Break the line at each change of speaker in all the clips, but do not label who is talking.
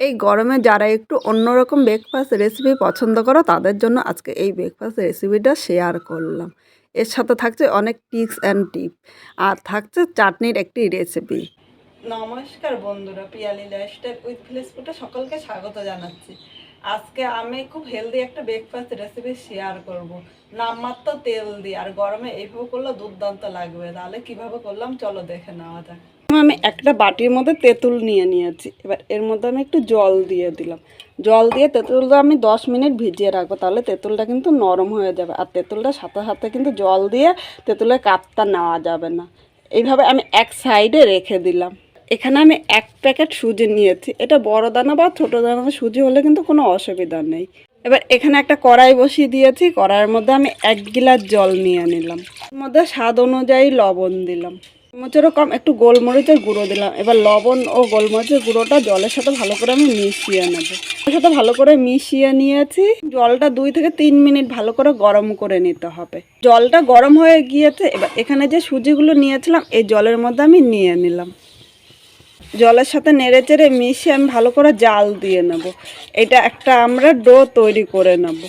এই গরমে যারা একটু অন্যরকম ব্রেকফাস্ট রেসিপি পছন্দ করো, তাদের জন্য আজকে এই ব্রেকফাস্ট রেসিপিটা শেয়ার করলাম। এর সাথে থাকছে অনেক টিপস অ্যান্ড টিপ আর থাকছে চাটনির একটি রেসিপি নমস্কার বন্ধুরা, পিয়ালি লাইফস্টাইল উইথ ভিলেজ ফুডে সকলকে স্বাগত জানাচ্ছি। আজকে আমি খুব হেলদি একটা ব্রেকফাস্ট রেসিপি শেয়ার করব। নামমাত্র তেল দিয়ে, আর গরমে এইভাবে করলে দুর্দান্ত লাগবে। তাহলে কীভাবে করলাম? চলো দেখে নেওয়া যাক। আমি একটা বাটির মধ্যে তেঁতুল নিয়ে নিয়েছি। এবার এর মধ্যে আমি একটু জল দিয়ে দিলাম। জল দিয়ে তেঁতুলটা আমি দশ মিনিট ভিজিয়ে রাখব, তাহলে তেঁতুলটা কিন্তু নরম হয়ে যাবে। আর তেঁতুলটা সাথে সাথে কিন্তু জল দিয়ে তেঁতুলের কাপটা নেওয়া যাবে না। এইভাবে আমি এক সাইডে রেখে দিলাম। এখানে আমি এক প্যাকেট সুজি নিয়েছি। এটা বড় দানা বা ছোটো দানা, সুজি হলে কিন্তু কোনো অসুবিধা নেই। এবার এখানে একটা কড়াই বসিয়ে দিয়েছি। কড়াইয়ের মধ্যে আমি এক গিলাস জল নিয়ে নিলাম। মধ্যে স্বাদ অনুযায়ী লবণ দিলাম। চামচেরও কম, একটু গোলমরিচের গুঁড়ো দিলাম। এবার লবণ ও গোলমরিচের গুঁড়োটা জলের সাথে ভালো করে আমি মিশিয়ে নেব। জলের সাথে ভালো করে মিশিয়ে নিয়েছি। জলটা দুই থেকে তিন মিনিট ভালো করে গরম করে নিতে হবে। জলটা গরম হয়ে গিয়েছে, এবার এখানে যে সুজিগুলো নিয়েছিলাম, এই জলের মধ্যে আমি নিয়ে নিলাম। জলের সাথে নেড়ে চেড়ে মিশিয়ে আমি ভালো করে জাল দিয়ে নেব। এটা একটা আমরা ডো তৈরি করে নেব।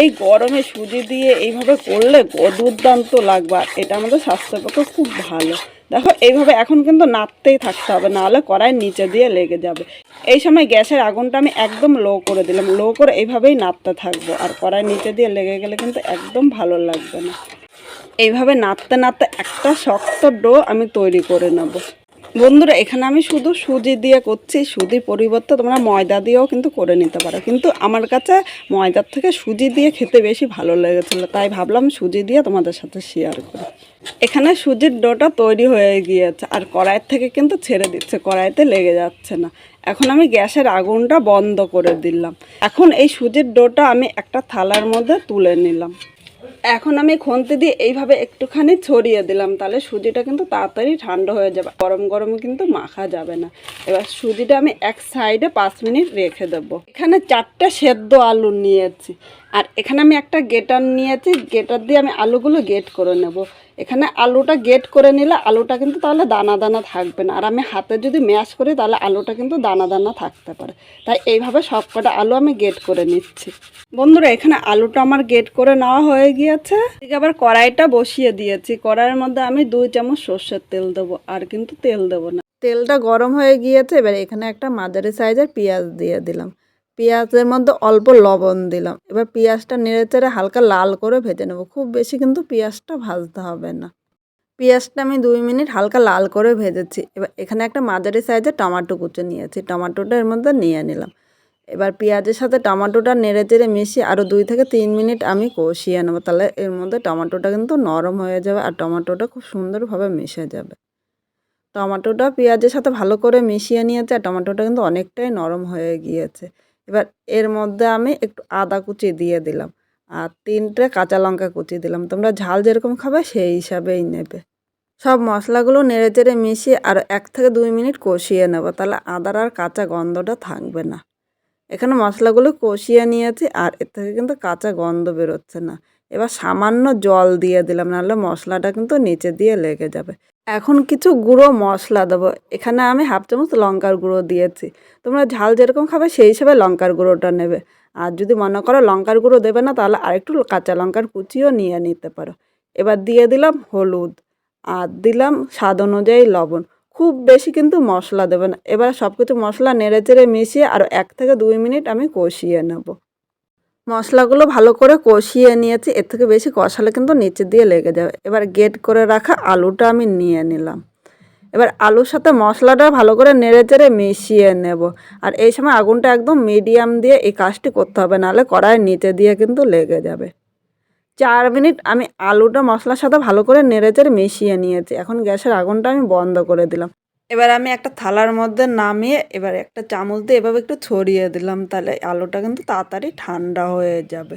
এই গরমে সুজি দিয়ে এইভাবে করলে দুর্দান্ত লাগবে। এটা আমাদের স্বাস্থ্যের পক্ষে খুব ভালো। দেখো, এইভাবে এখন কিন্তু নাড়তেই থাকতে হবে, নাহলে কড়াই নিচে দিয়ে লেগে যাবে। এই সময় গ্যাসের আগুনটা আমি একদম লো করে দিলাম। লো করে এইভাবেই নাড়তে থাকব। আর কড়াই নিচে দিয়ে লেগে গেলে কিন্তু একদম ভালো লাগবে না। এইভাবে নাড়তে নাড়তে একটা শক্ত ডো আমি তৈরি করে নেব। বন্ধুরা, এখানে আমি শুধু সুজি দিয়ে করছি সুজির পরিবর্তে তোমরা ময়দা দিয়েও কিন্তু করে নিতে পারো। কিন্তু আমার কাছে ময়দার থেকে সুজি দিয়ে খেতে বেশি ভালো লেগেছিলো, তাই ভাবলাম সুজি দিয়ে তোমাদের সাথে শেয়ার করি। এখানে সুজির ডোটা তৈরি হয়ে গিয়েছে, আর কড়াইয়ের থেকে কিন্তু ছেড়ে দিচ্ছে, কড়াইতে লেগে যাচ্ছে না। এখন আমি গ্যাসের আগুনটা বন্ধ করে দিলাম। এখন এই সুজির ডোটা আমি একটা থালার মধ্যে তুলে নিলাম। এখন আমি খুন্তি দিয়ে এইভাবে একটুখানি ছড়িয়ে দিলাম, তাহলে সুজিটা কিন্তু তাড়াতাড়ি ঠান্ডা হয়ে যাবে। গরম গরমে কিন্তু মাখা যাবে না। এবার সুজিটা আমি এক সাইডে পাঁচ মিনিট রেখে দেবো। এখানে চারটা সেদ্ধ আলু নিয়েছি। আর এখানে আমি একটা গেটার নিয়েছি। গেটার দিয়ে আমি আলুগুলো গেট করে নেব। এখানে আলুটা গেট করে নিলে আলুটা কিন্তু তাহলে দানা দানা থাকবে না। আর আমি হাতে যদি ম্যাশ করি তাহলে আলুটা কিন্তু দানা দানা থাকতে পারে। তাই এইভাবে সব কটা আলু আমি গেট করে নিচ্ছি। বন্ধুরা, এখানে আলুটা আমার গেট করে নেওয়া হয়ে গিয়েছে। ঠিক আবার কড়াইটা বসিয়ে দিয়েছি। কড়াইয়ের মধ্যে আমি দুই চামচ সর্ষের তেল দেবো, আর কিন্তু তেল দেবো না। তেলটা গরম হয়ে গিয়েছে, এবার এখানে একটা মাঝারি সাইজের পেঁয়াজ দিয়ে দিলাম। পেঁয়াজের মধ্যে অল্প লবণ দিলাম। এবার পেঁয়াজটা নেড়ে চেড়ে হালকা লাল করে ভেজে নেব। খুব বেশি কিন্তু পেঁয়াজটা ভাজতে হবে না। পেঁয়াজটা আমি দুই মিনিট হালকা লাল করে ভেজেছি। এবার এখানে একটা মাঝারি সাইজের টমাটো কুচো নিয়েছি। টমাটোটা এর মধ্যে নিয়ে নিলাম। এবার পেঁয়াজের সাথে টমাটোটা নেড়ে চেড়ে মিশিয়ে আরও দুই থেকে তিন মিনিট আমি কষিয়ে নেব। তাহলে এর মধ্যে টমাটোটা কিন্তু নরম হয়ে যাবে আর টমাটোটা খুব সুন্দরভাবে মিশে যাবে। টমাটোটা পেঁয়াজের সাথে ভালো করে মিশিয়ে নিয়েছে আর টমাটোটা কিন্তু অনেকটাই নরম হয়ে গিয়েছে। এবার এর মধ্যে আমি একটু আদা কুচি দিয়ে দিলাম আর তিনটে কাঁচা লঙ্কা কুচি দিলাম। তোমরা ঝাল যেরকম খাবে সেই হিসাবেই নেবে। সব মশলাগুলো নেড়ে চেড়ে মিশিয়ে আর এক থেকে দুই মিনিট কষিয়ে নেব, তাহলে আদার আর কাঁচা গন্ধটা থাকবে না। এখানে মশলাগুলো কষিয়ে নিয়েছি আর এর থেকে কিন্তু কাঁচা গন্ধ বেরোচ্ছে না। এবার সামান্য জল দিয়ে দিলাম, নাহলে মশলাটা কিন্তু নিচে দিয়ে লেগে যাবে। এখন কিছু গুঁড়ো মশলা দেবো। এখানে আমি হাফ চামচ লঙ্কার গুঁড়ো দিয়েছি। তোমরা ঝাল যেরকম খাবে, সেই হিসেবে লঙ্কার গুঁড়োটা নেবে। আর যদি মনে করো লঙ্কার গুঁড়ো দেবে না, তাহলে আরেকটু কাঁচা লঙ্কার কুচিও নিয়ে নিতে পারো। এবার দিয়ে দিলাম হলুদ। আর দিলাম স্বাদ অনুযায়ী লবণ। খুব বেশি কিন্তু মশলা দেবে না। এবার সব কিছু মশলা নেড়ে চেড়ে মিশিয়ে আরও এক থেকে দুই মিনিট আমি কষিয়ে নেব। মশলাগুলো ভালো করে কষিয়ে নিয়েছি, এর থেকে বেশি কষালে কিন্তু নিচে দিয়ে লেগে যাবে। এবার গেট করে রাখা আলুটা আমি নিয়ে নিলাম। এবার আলুর সাথে মশলাটা ভালো করে নেড়ে চেড়ে মিশিয়ে নেব। আর এই সময় আগুনটা একদম মিডিয়াম দিয়ে এই কাজটি করতে হবে, নাহলে কড়াইয়ের নিচে দিয়ে কিন্তু লেগে যাবে। চার মিনিট আমি আলুটা মশলার সাথে ভালো করে নেড়ে চেড়ে মিশিয়ে নিয়েছি। এখন গ্যাসের আগুনটা আমি বন্ধ করে দিলাম। এবার আমি একটা থালার মধ্যে নামিয়ে এবার একটা চামচ দিয়ে এভাবে একটু ছড়িয়ে দিলাম, তাহলে আলুটা কিন্তু তাড়াতাড়ি ঠান্ডা হয়ে যাবে।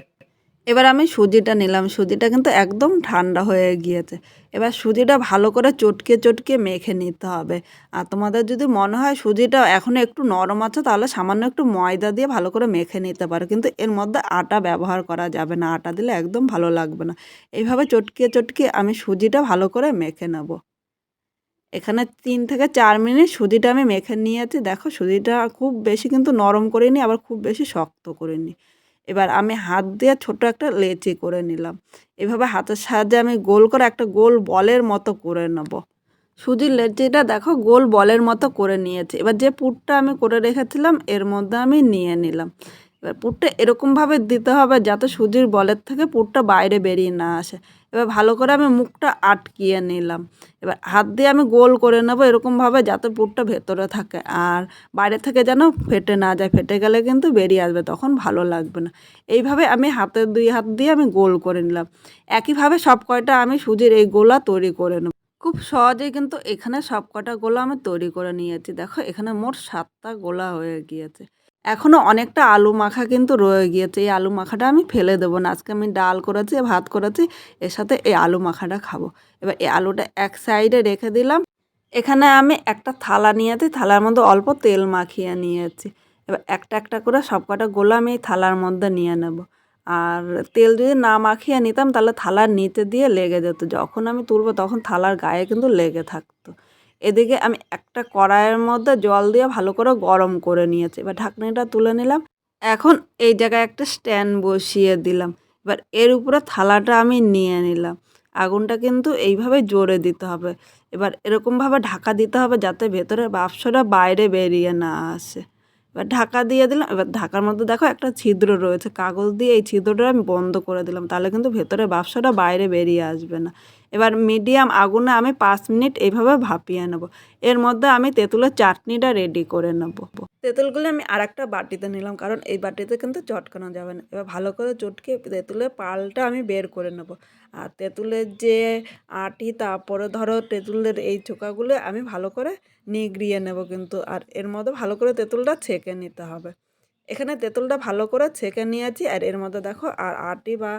এবার আমি সুজিটা নিলাম, সুজিটা কিন্তু একদম ঠান্ডা হয়ে গিয়েছে। এবার সুজিটা ভালো করে চটকে চটকে মেখে নিতে হবে। আর তোমাদের যদি মনে হয় সুজিটা এখনও একটু নরম আছে, তাহলে সামান্য একটু ময়দা দিয়ে ভালো করে মেখে নিতে পারো। কিন্তু এর মধ্যে আটা ব্যবহার করা যাবে না, আটা দিলে একদম ভালো লাগবে না। এইভাবে চটকে চটকে আমি সুজিটা ভালো করে মেখে নেব। এখানে তিন থেকে চার মিনিট সুজিটা আমি মেখে নিয়েছি। দেখো সুজিটা খুব বেশি কিন্তু নরম করিনি আবার খুব বেশি শক্ত করিনি এবার আমি হাত দিয়ে ছোট একটা লেচি করে নিলাম। এভাবে হাতের সাহায্যে আমি গোল করে একটা গোল বলের মতো করে নেব। সুজির লেচিটা দেখো গোল বলের মতো করে নিয়েছি। এবার যে পুরটা আমি করে রেখেছিলাম, এর মধ্যে আমি নিয়ে নিলাম। এবার পুরটা এরকমভাবে দিতে হবে যাতে সুজির বলের থেকে পুরটা বাইরে বেরিয়ে না আসে। এবার ভালো করে আমি মুখটা আটকিয়ে নিলাম। এবার হাত দিয়ে আমি গোল করে নেব এরকমভাবে যাতে পুরটা ভেতরে থাকে। আর বাইরে থেকে যেন ফেটে না যায়, ফেটে গেলে কিন্তু বেরিয়ে আসবে, তখন ভালো লাগবে না। এইভাবে আমি হাতের দুই হাত দিয়ে আমি গোল করে নিলাম। একইভাবে সব কয়টা আমি সুজির এই গোলা তৈরি করে নেব। খুব সহজেই কিন্তু এখানে সব কটা গোলা আমি তৈরি করে নিয়েছি। দেখো, এখানে মোট সাতটা গোলা হয়ে গিয়েছে। এখনও অনেকটা আলু মাখা কিন্তু রয়ে গিয়েছে। এই আলু মাখাটা আমি ফেলে দেবো না। আজকে আমি ডাল করেছি, ভাত করেছি, এর সাথে এই আলু মাখাটা খাব। এবার এই আলুটা এক সাইডে রেখে দিলাম। এখানে আমি একটা থালা নিয়েছি, থালার মধ্যে অল্প তেল মাখিয়ে নিয়েছি। এবার একটা একটা করে সব কটা গোলা আমি এই থালার মধ্যে নিয়ে নেব। আর তেল যদি না মাখিয়ে নিতাম, তাহলে থালার নিচে দিয়ে লেগে যেত। যখন আমি তুলবো, তখন থালার গায়ে কিন্তু লেগে থাকতো। এদিকে আমি একটা কড়াইয়ের মধ্যে জল দিয়ে ভালো করে গরম করে নিয়েছি। এবার ঢাকনিটা তুলে নিলাম। এখন এই জায়গায় একটা স্ট্যান্ড বসিয়ে দিলাম। এবার এর উপরে থালাটা আমি নিয়ে নিলাম। আগুনটা কিন্তু এইভাবে জোরে দিতে হবে। এবার এরকমভাবে ঢাকা দিতে হবে যাতে ভেতরের বাষ্পটা বাইরে বেরিয়ে না আসে। এবার ঢাকা দিয়ে দিলাম। এবার ঢাকার মধ্যে দেখো একটা ছিদ্র রয়েছে। কাগজ দিয়ে এই ছিদ্রটা আমি বন্ধ করে দিলাম। তাহলে কিন্তু ভেতরে বাষ্পটা বাইরে বেরিয়ে আসবে না। এবার মিডিয়াম আগুনে আমি পাঁচ মিনিট এইভাবে ভাপিয়ে নেব। এর মধ্যে আমি তেঁতুলের চাটনিটা রেডি করে নেব। তেঁতুলগুলো আমি আর একটা বাটিতে নিলাম, কারণ এই বাটিতে কিন্তু চটকানো যাবে না। এবার ভালো করে চটকে তেঁতুলের পালটা আমি বের করে নেব। আর তেঁতুলের যে আটি, তারপরে ধরো তেঁতুলের এই চোকাগুলো আমি ভালো করে নিগড়িয়ে নেব কিন্তু। আর এর মধ্যে ভালো করে তেঁতুলটা ছেঁকে নিতে হবে। এখানে তেঁতুলটা ভালো করে ছেঁকে নিয়েছি আর এর মধ্যে দেখো আর আটি বা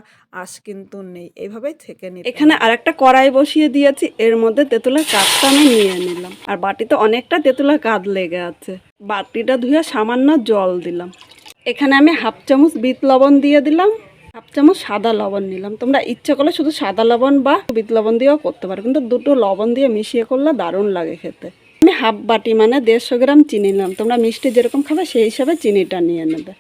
আঁশ কিন্তু নেই। এইভাবেই ছেঁকে নিই এখানে আর একটা কড়াই বসিয়ে দিয়েছি এর মধ্যে তেঁতুলের কাঠটা আমি নিয়ে নিলাম। আর বাটিতে অনেকটা তেঁতুলের কাঠ লেগে আছে। বাটিটা ধুয়ে সামান্য জল দিলাম। এখানে আমি হাফ চামচ বিট লবণ দিয়ে দিলাম হাফ চামচ সাদা লবণ নিলাম। তোমরা ইচ্ছে করলে শুধু সাদা লবণ বা বিট লবণ দিয়েও করতে পারো কিন্তু দুটো লবণ দিয়ে মিশিয়ে করলে দারুণ লাগে খেতে। আমি হাফ বাটি মানে দেড়শো গ্রাম চিনি নিলাম তোমরা মিষ্টি যেরকম খাবে সেই হিসাবে চিনিটা নিয়ে নেবে।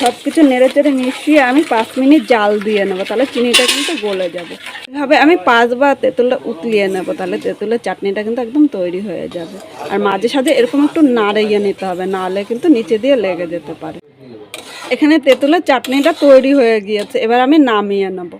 সব কিছু নেড়ে চেড়ে মিশিয়ে আমি পাঁচ মিনিট জাল দিয়ে নেব, তাহলে চিনিটা কিন্তু গলে যাবে। এভাবে আমি পাঁচবার তেঁতুলটা উতলিয়ে নেব, তাহলে তেঁতুলের চাটনিটা কিন্তু একদম তৈরি হয়ে যাবে। আর মাঝে সাঝে এরকম একটু নাড়িয়ে নিতে হবে নাহলে কিন্তু নিচে দিয়ে লেগে যেতে পারে। এখানে তেঁতুলের চাটনিটা তৈরি হয়ে গিয়েছে, এবার আমি নামিয়ে নেব।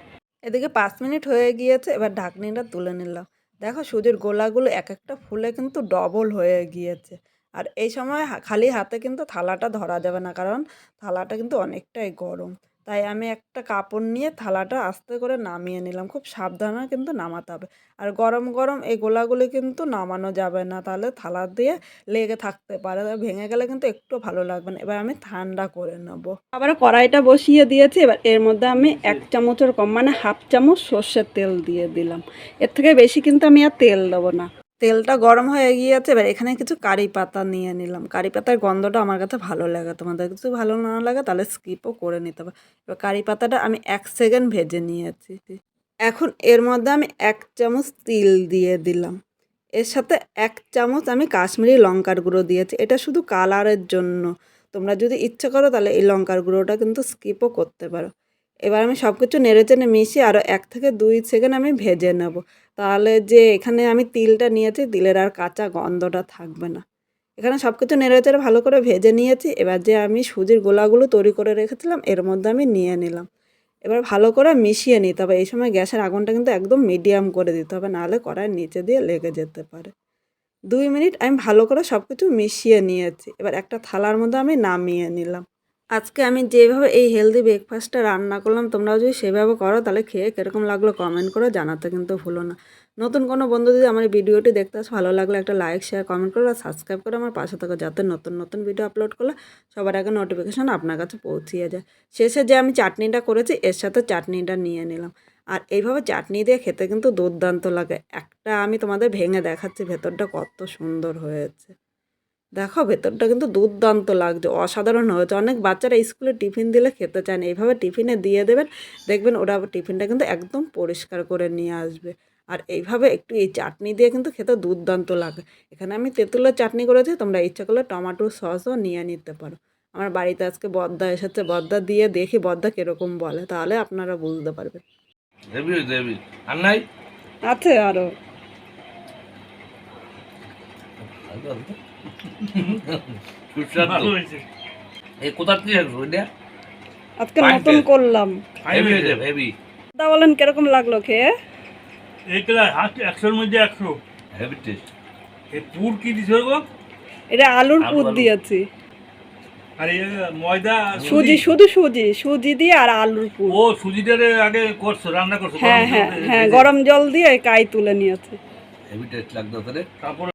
এদিকে পাঁচ মিনিট হয়ে গিয়েছে, এবার ঢাকনিটা তুলে নিলাম। দেখো সুজির গোলাগুলো এক একটা ফুলে কিন্তু ডবল হয়ে গিয়েছে। আর এই সময় খালি হাতে কিন্তু থালাটা ধরা যাবে না, কারণ থালাটা কিন্তু অনেকটাই গরম। তাই আমি একটা কাপড় নিয়ে থালাটা আস্তে করে নামিয়ে নিলাম। খুব সাবধানে কিন্তু নামাতে হবে। আর গরম গরম এই গোলাগুলি কিন্তু নামানো যাবে না। তাহলে থালা দিয়ে লেগে থাকতে পারে। ভেঙে গেলে কিন্তু একটু ভালো লাগবে না। এবার আমি ঠান্ডা করে নেব। আবার কড়াইটা বসিয়ে দিয়েছি। এবার এর মধ্যে আমি এক চামচের কম মানে হাফ চামচ সর্ষের তেল দিয়ে দিলাম। এর থেকে বেশি কিন্তু আমি আর তেল দেবো না। তেলটা গরম হয়ে গিয়েছে, এবার এখানে কিছু কারি পাতা নিয়ে নিলাম। কারি পাতার গন্ধটা আমার কাছে ভালো লাগে, তোমাদের কিছু ভালো না লাগে তাহলে স্কিপও করে নিতে হবে এবার কারি পাতাটা আমি এক সেকেন্ড ভেজে নিয়েছি। এখন এর মধ্যে আমি এক চামচ তিল দিয়ে দিলাম। এর সাথে এক চামচ আমি কাশ্মীরি লঙ্কার গুঁড়ো দিয়েছি, এটা শুধু কালারের জন্য। তোমরা যদি ইচ্ছে করো তাহলে এই লঙ্কার গুঁড়োটা কিন্তু স্কিপও করতে পারো। এবার আমি সব কিছু নেড়ে চেড়ে মিশিয়ে আরও এক থেকে দুই সেকেন্ড আমি ভেজে নেব। তাহলে যে এখানে আমি তিলটা নিয়েছি, তিলের আর কাঁচা গন্ধটা থাকবে না। এখানে সব কিছু নেড়ে চেড়ে ভালো করে ভেজে নিয়েছি। এবার যে আমি সুজির গোলাগুলো তৈরি করে রেখেছিলাম, এর মধ্যে আমি নিয়ে নিলাম। এবার ভালো করে মিশিয়ে নিতে হবে। এই সময় গ্যাসের আগুনটা কিন্তু একদম মিডিয়াম করে দিতে হবে, নাহলে কড়াইয়ের নিচে দিয়ে লেগে যেতে পারে। দুই মিনিট আমি ভালো করে সব কিছু মিশিয়ে নিয়েছি। এবার একটা থালার মধ্যে আমি নামিয়ে নিলাম। আজকে আমি যেভাবে এই হেলদি ব্রেকফাস্টটা রান্না করলাম, তোমরাও যদি সেভাবে করো, তাহলে খেয়ে কীরকম লাগল কমেন্ট করে জানাতে কিন্তু ভুলো না। নতুন কোনো বন্ধু যদি আমার ভিডিওটি দেখতে আসো, ভালো লাগলে একটা লাইক শেয়ার কমেন্ট করো আর সাবস্ক্রাইব করে আমার পাশে থাকো যাতে নতুন নতুন ভিডিও আপলোড করলে সবার আগে নোটিফিকেশান আপনার কাছে পৌঁছিয়ে যায়। শেষে যে আমি চাটনিটা করেছি, এর সাথে চাটনিটা নিয়ে নিলাম। আর এইভাবে চাটনি দিয়ে খেতে কিন্তু দুর্দান্ত লাগে। একটা আমি তোমাদের ভেঙে দেখাচ্ছি, ভেতরটা কত সুন্দর হয়েছে। দেখো ভেতরটা কিন্তু দুর্দান্ত লাগছে অসাধারণ হয়েছে। অনেক বাচ্চারা স্কুলে টিফিন দিলে খেতে চায় না। এইভাবে টিফিনে দিয়ে দেবেন দেখবেন ওরা টিফিনটা কিন্তু একদম পরিষ্কার করে নিয়ে আসবে। আর এইভাবে একটু এই চাটনি দিয়ে কিন্তু খেতে দুর্দান্ত লাগে। এখানে আমি তেঁতুলের চাটনি করেছি তোমরা ইচ্ছা করলে টমেটোর সসও নিয়ে নিতে পারো। আমার বাড়িতে আজকে বদ্দা এসেছে বদ্দা দিয়ে দেখি বদ্দা কীরকম বলে তাহলে আপনারা বুঝতে পারবেন। আছে আরও
সুস্বাদু। এই কোথার থেকে আসব? এটা?
আজকে নতুন করলাম।
হেভি হেভি
দা বলেন কীরকম লাগল খেয়ে?
এইগুলা হাত একশোর মধ্যে একশো।
হেভি টেস্ট
এই পুর কি দিছে গো?
এটা আলুর পুর দিয়েছি।
আর এই ময়দা
সুজি। শুধু সুজি সুজি দিয়ে আর আলুর পুর।
ও সুজিটারে আগে করছ রান্না করছ
হ্যাঁ
গরম
হ্যাঁ
জল দিয়ে
হ্যাঁ গরম জল দিয়ে কাই তুলে নিয়েছে।
হেভি টেস্ট লাগতো তাহলে
তারপরে